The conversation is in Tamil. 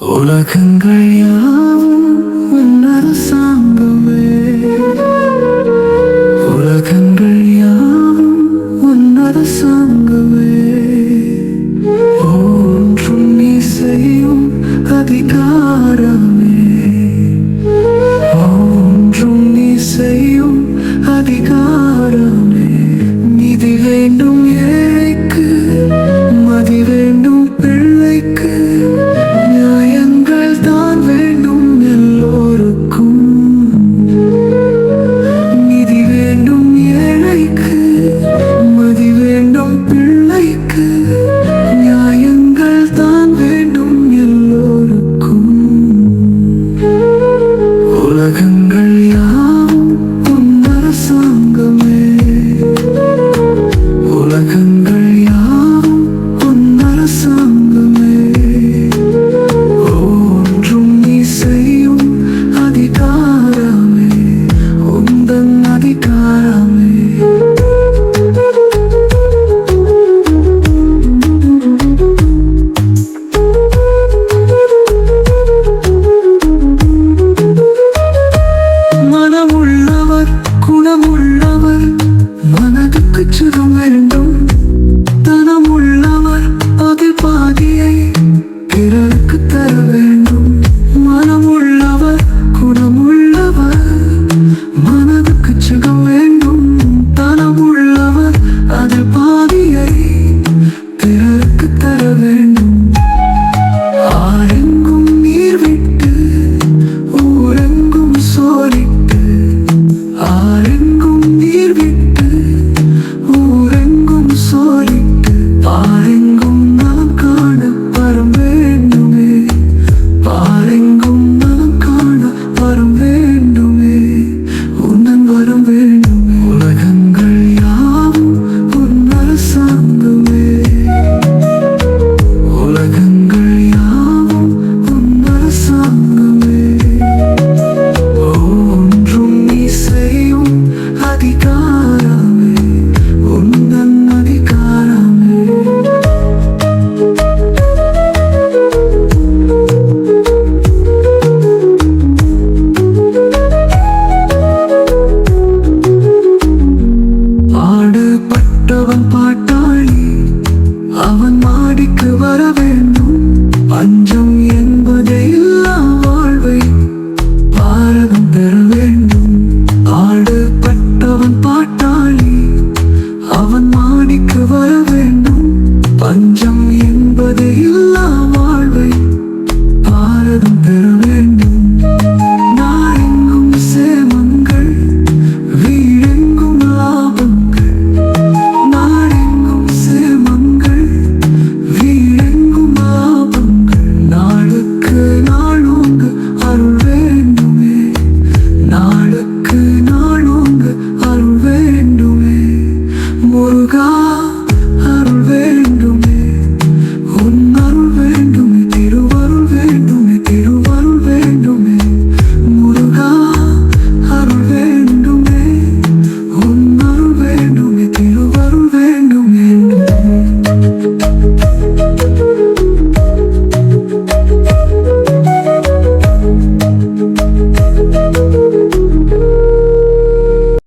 உலகங்கள் யாவும் அரசாங்கமே. உலகங்கள் யாவும் உன் அரசாங்கமே. ஒன்றும் நீ செய்யும் அதிகாரமே. ஒன்றும் நீ செய்யும் அதிகாரமே. நிதி வேண்டும்